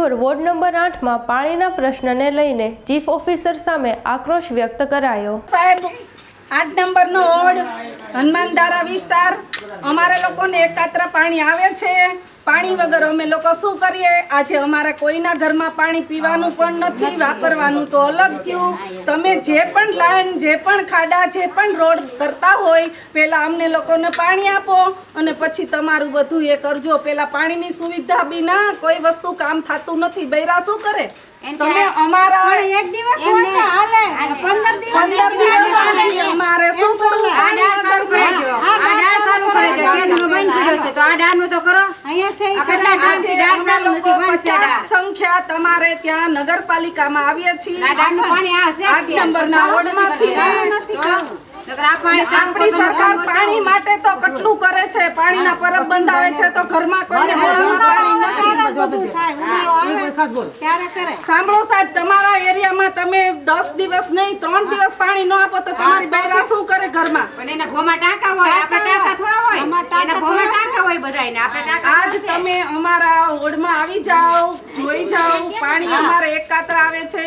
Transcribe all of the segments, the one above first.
Sihor ward number આઠમાં પાણીના પ્રશ્નને લઈને ચીફ ઓફિસર સામે આક્રોશ વ્યક્ત કરાયો. સાહેબ, આઠ નંબરનો વોર્ડ હનુમાનધારા વિસ્તાર. અમારા લોકોને એકાત્ર પાણી આવે છે. પાણી વગર અમે લોકો શું કરીએ? આજે અમારા કોઈના ઘરમાં પાણી પીવાનું પણ નથી વાપરવાનું તો અલગ થયું. તમે જે પણ લાઈન જે પણ ખાડા જે પણ રોડ કરતા હોય પહેલાં અમને લોકોને પાણી આપો અને પછી તમારું બધું એ કરજો. પહેલાં પાણીની સુવિધા બિના કોઈ વસ્તુ કામ થતું નથી. બૈરા શું કરે? તમે અમારા એક દિવસ પંદર દિવસ પંદર દિવસ સુધી અમારે શું કરવું આ ડાળ ચાલુ કરી દો. આ ડાળ ચાલુ કરી દો. કેદુનો બંધ કર્યો છે. તો આ ડાળનું તો કરો. અહીંયા સહી કેટલા ટાઈમથી ડાળ ચાલુ નથી, બંધ છે પચાસ સંખ્યા તમારે ત્યાં નગરપાલિકામાં આવીએ છીએ. આ ડાળનું પાણી આ છે. નંબરના વોર્ડમાંથી આપણી સરકાર પાણી માટે તો કેટલું છે પાણીના પરબ બંધાવે છે તો ઘરમાં કોઈને ગોળામાં પાણી નથી. બધું સાંભળો સાહેબ તમારા એરિયામાં તમે દસ દિવસ નહીં ત્રણ દિવસ પાણી ન આપો તો તમારી બૈરા શું કરે ઘરમાં? પણ એના ભોમાં ટાંકા હોય આપણે ટાંકા થોડા હોય. એના ભોમાં ટાંકા હોય બધાયને આપણે ટાંકા આજ તમે અમારા ઓડમાં આવી જાઓ જોઈ જાઓ પાણી અમારે એકાત્ર આવે છે.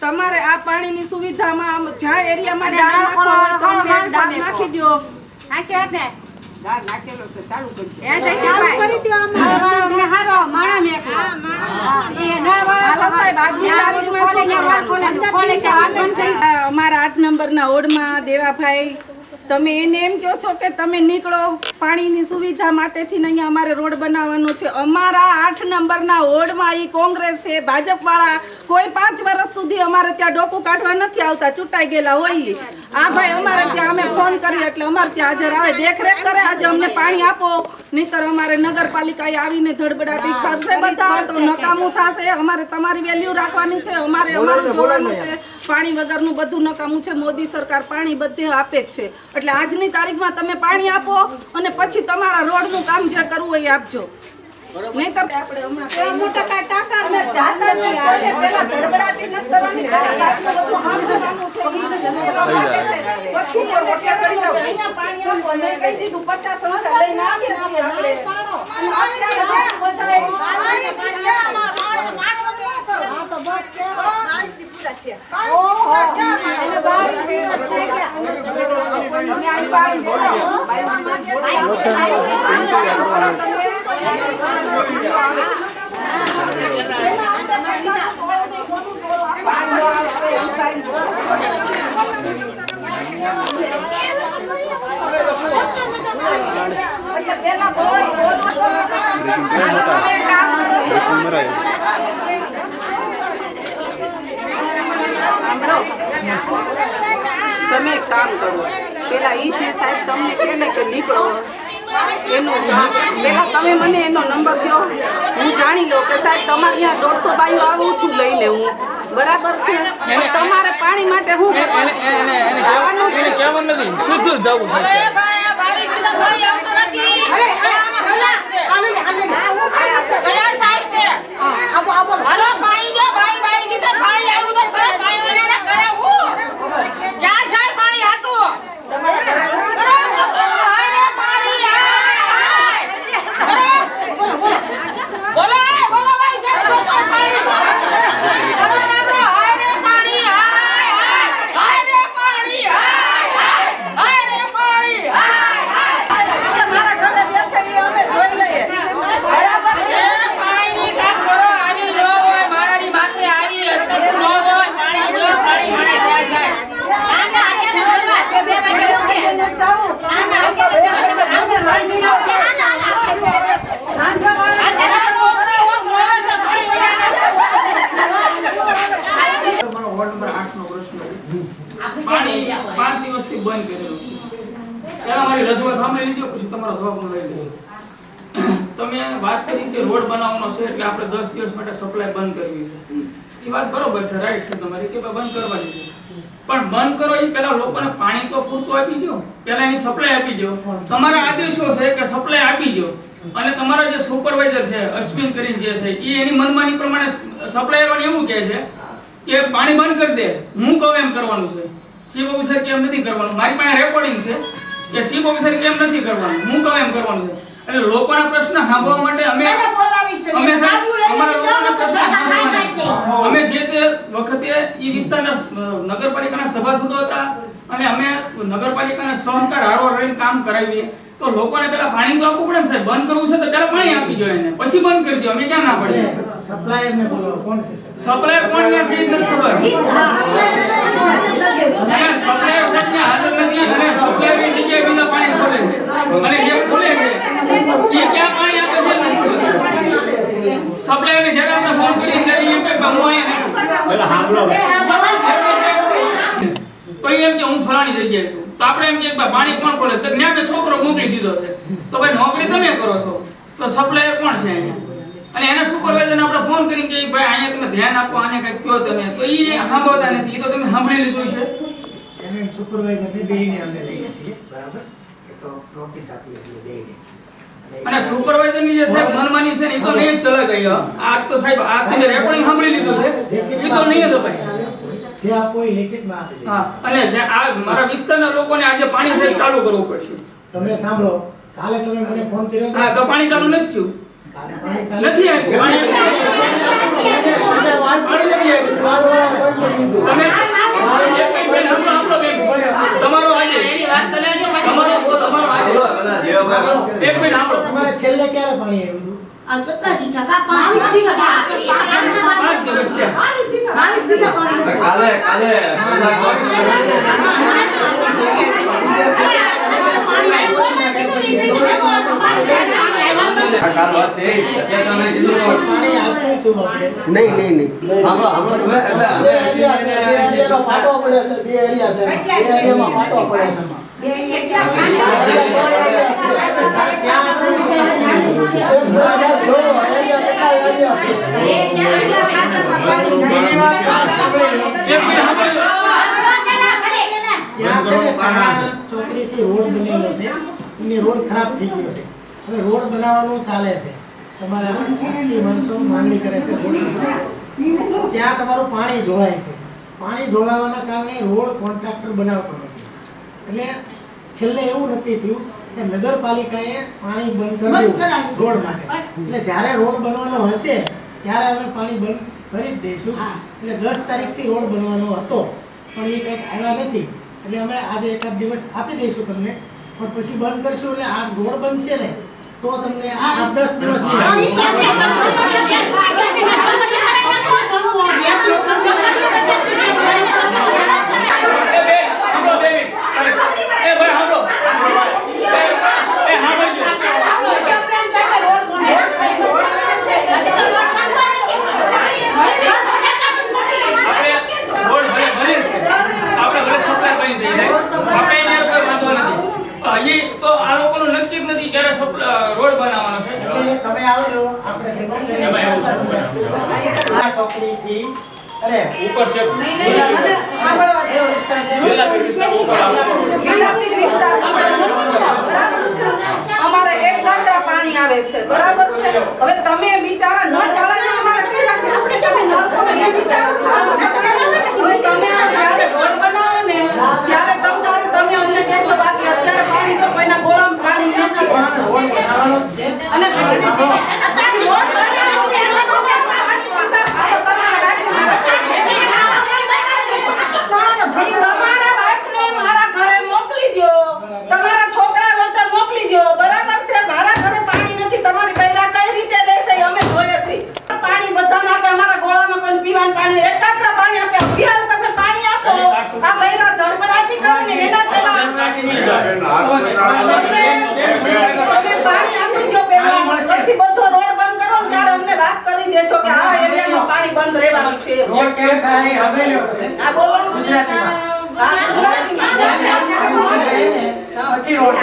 તમારે આ પાણીની સુવિધામાં જ્યાં એરિયામાં ડાળ નાખવો હોય તો ડાળ નાખી દો હા વાત ને? છે ચાલુ. કરી અમારે હારો માણા મેકલો. એ નળવાળા હાલો સાહેબ આજની તારીખમાં શું કરવાનું? ખોલે તે હાથ બંધ કરી આ અમારા આઠ નંબરના હોડમાં દેવાભાઈ તમે એને એમ કહો છો કે તમે નીકળો પાણીની સુવિધા માટેથી અહીંયા અમારે રોડ બનાવવાનો છે. અમારા આઠ નંબરના હોડમાં એ કોંગ્રેસ છે ભાજપવાળા કોઈ પાંચ વર્ષ સુધી અમારે ત્યાં ડોકું કાઢવા નથી આવતા ચૂંટાઈ ગયેલા હોય. આ ભાઈ અમારે ત્યાં અમે ફોન કરીએ એટલે અમારે ત્યાં હાજર આવે. દેખરેખ કરે આજે અમને પાણી આપો. નહીતર અમારે નગરપાલિકાએ આવીને ધડબડાટી કરશે બધા તો નકામું થશે. અમારે તમારી વેલ્યુ રાખવાની છે અમારે અમારું જોવાનું છે. પાણી વગરનું બધું નકામું છે. મોદી સરકાર પાણી બધે આપે જ છે. એટલે આજની તારીખમાં તમે પાણી આપો અને પછી તમારા રોડનું કામ જે કરવું હોય એ આપજો. નહીંતર આપણે હમણાં મોટા કાંઈ ટાંકા જાતા જ નથી. એટલે પહેલા ધડબડાટી નથી કરવાની. પહેલા સાચું બધું સાંભળવાનું છે. ઈ જ લેવા માંગે છે. પછી એને કહેવાનું કે અહીંયા પાણી આપો. અમે કહી દીધું પચાસ રૂપિયા લઈને આવીએ છીએ આપણે. અને અત્યારે બધાએ છો. તમે એક કામ કરો. પેલા ઈ જે સાહેબ તમને કહે ને કે નીકળો એનો પેલા તમે મને એનો નંબર દો. હું જાણી લઉં કે સાહેબ તમારે ત્યાં દોઢસો બાયું આવું છું લઈને હું. બરાબર છે? તમારે પાણી માટે શું જવાનું નથી. શુદ્ધ જવું અરે, આવો, આવો. કે મારા ઘરે જે છે એ અમે જોઈ લઈએ બરાબર છે એને જાવું. તમારો વોર્ડ નંબર 8 નો પ્રશ્ન છે. પાણી બંધ કરેલું છે. પહેલા મારી રજૂઆત સાંભળી લીધો પછી તમારો જવાબ હું લઈ લઈશ. તમે વાત કરી કે રોડ બનાવવાનો છે એટલે આપણે દસ દિવસ માટે સપ્લાય બંધ કરવી છે. એ વાત બરોબર છે રાઈટ છે તમારી કે બંધ કરવાની છે. પણ બંધ કરો એ પહેલા લોકોને પાણી તો પૂરતું આપી દો પહેલા એની સપ્લાય આપી દો તમારા આદેશો છે કે સપ્લાય આપી દો અને તમારા જે સુપરવાઇઝર છે, અશ્વિન કરીને જે છે એ એની મનમાની પ્રમાણે સપ્લાય એવું કહે છે કે પાણી બંધ કરી દે, હું કહું એમ કરવાનું છે. ચીફ ઓફિસર કે એમ નથી કરવાનું? મારી પાસે રેકોર્ડિંગ છે કે ચીફ ઓફિસર કે એમ નથી કરવાનું? હું કહું એમ કરવાનું છે. એટલે લોકોના પ્રશ્ન સાંભળવા માટે અમે અમે અમારા લોકોના પ્રશ્ન અમે જે તે વખતે ઈ વિસ્તારના નગરપાલિકાના સભાસદો હતા અને અમે નગરપાલિકાના સહકાર હારો રહીને કામ કરાવીએ. તો લોકોને પેલા પાણી તો આપવું પડે ને સાહેબ. બંધ કરવું છે તો પેલા પાણી આપી જોઈએ એને પછી બંધ કરી દો. અમે ક્યાં ના પડીએ? સપ્લાયર ને બોલો કોણ છે સપ્લાયર? કોણ ને છે? એ નથી ખબર. અને સપ્લાયર ને હાજર નથી અને સપ્લાયરની જગ્યાએ બીજા પાણી ખોલે છે. અને જે ખોલે છે એ ક્યાં પાણી આપે છે નથી ખબર. સપ્લાયરને જ્યારે આપણે ફોન કરીએ એમ કહે કે હું અહીંયા નથી. તો એમ કે હું ફલાણી જગ્યાએ છું. તો આપણે એમ કે પાણી કોણ ખોલે? તો ત્યાં છોકરો મોકલી દીધો છે. તો ભાઈ નોકરી તમે કરો છો? તો સપ્લાયર કોણ છે અહીંયા? અને એના સુપરવાઇઝરને આપણે ફોન કરીને કે ભાઈ અહીંયા તમે ધ્યાન આપો આને કંઈક કહો તમે. તો એ સાંભળતા નથી. એ તો તમે સાંભળી લીધું છે. એને સુપરવાઇઝરને બેહીને અમે લઈએ છીએ બરાબર? એ તો નોટિસ આપીએ છીએ બેહીને. અને સુપરવાઇઝરની જે સાહેબ મનમાની છે ને એ તો નહીં જ ચલા ગઈ આ તો સાહેબ આ તમે રેકોર્ડિંગ સાંભળી લીધું છે. એ તો નહીં હતો ભાઈ જે આપો એ લેખિતમાં આપી. હા અને જે આ મારા વિસ્તારના લોકોને આજે પાણી સાહેબ ચાલુ કરવું પડશે. તમે સાંભળો કાલે તમે મને ફોન કર્યો હા તો પાણી ચાલુ નથી થયું. કાલે પાણી ચાલુ- નથી આપ્યું પાણી પાણી નથી આપ્યું. તમે એક મિનિટ બેન, સાંભળો, સાંભળો બેન. તમારો આજે. તમારો તમારો આજે. એક મિનિટ સાંભળો. તમારે છેલ્લે ક્યારે પાણી આવ્યું હતું આપણે. નહીં સાંભળો ત્યાં છે ચોકડીથી રોડ બનેલો છે. એની રોડ ખરાબ થઈ ગયો છે હવે રોડ બનાવવાનું ચાલે છે તમારા આજની કરે છે ત્યાં તમારું પાણી ઢોળાય છે. પાણી ઢોળાવાના કારણે રોડ કોન્ટ્રાક્ટર બનાવતો નથી એટલે છેલ્લે એવું નક્કી થયું કે નગરપાલિકાએ પાણી બંધ કરી દેવું રોડ માટે એટલે જ્યારે રોડ બનવાનો હશે, ત્યારે અમે પાણી બંધ કરી જ દઈશું. એટલે દસ તારીખથી રોડ બનવાનો હતો પણ એ કંઈક આવ્યા નથી. એટલે અમે આજે એકાદ દિવસ આપી દઈશું તમને. પણ પછી બંધ કરશું એટલે આ રોડ બનશે ને તો તમને આઠ દસ દિવસ એ બે સાંભળો બે મિનિટ. એ ભાઈ સાંભળો એ સાંભળજો આપણે રોડ ભલે બને છે આપણે ભલે સપ્લાય કરી દઈએ આપણે એને કોઈ વાંધો નથી અ, એ તો આ લોકોનું નક્કી જ નથી ક્યારે સપ્લાય રોડ બનાવવાનો છે એટલે તમે આવજો આપણે નક્કી કરીએ. આ ચોકડીથી અરે ઉપર છે એવો વિસ્તાર છે. લીલાપીર વિસ્તાર. બરાબર. છે. અમારે એક ગાંત્રા પાણી આવે છે. બરાબર છે? હવે તમે બિચારા નળવાળાને અમારે કેટલા આપણે તમે નળ ખોલો? એ બિચારા તમે આ જ્યારે રોડ બનાવો ને ત્યારે તમ તારે તમે અમને કહેજો બાકી અત્યારે પાણી તો કોઈના ગોળામાં પાણી નથી પણ રોડ બનાવવાનો જ છે અને અત્યારે રોડ બનાવો ને એનો તો તમારા તમારા વાઈફને મારા ઘરે મોકલી દ્યો તમારા છોકરા હોય તો મોકલી દ્યો બરાબર છે મારા ઘરે પાણી નથી તમારી બૈરા કઈ રીતે રહેશે એ અમે જોઈએ છીએ પાણી બધાને આપે અમારા ગોળામાં કોઈ પીવાનું પાણી એકાત્ર પાણી આપે અભિયાન તમે પાણી આપો આ બૈરા ધડબડાટી કરે ને એના પહેલા તમે તમે પાણી આપી દ્યો પહેલા પછી બધો રોડ બંધ કરો ને ત્યારે અમને વાત કરી દેજો કે આ એરિયામાં પાણી બંધ રહેવાનું છે રોડ કેમ થાય એ હવે લ્યો આ બોલો ગુજરાતીમાં. આ ગુજરાતીમાં. પછી રોડ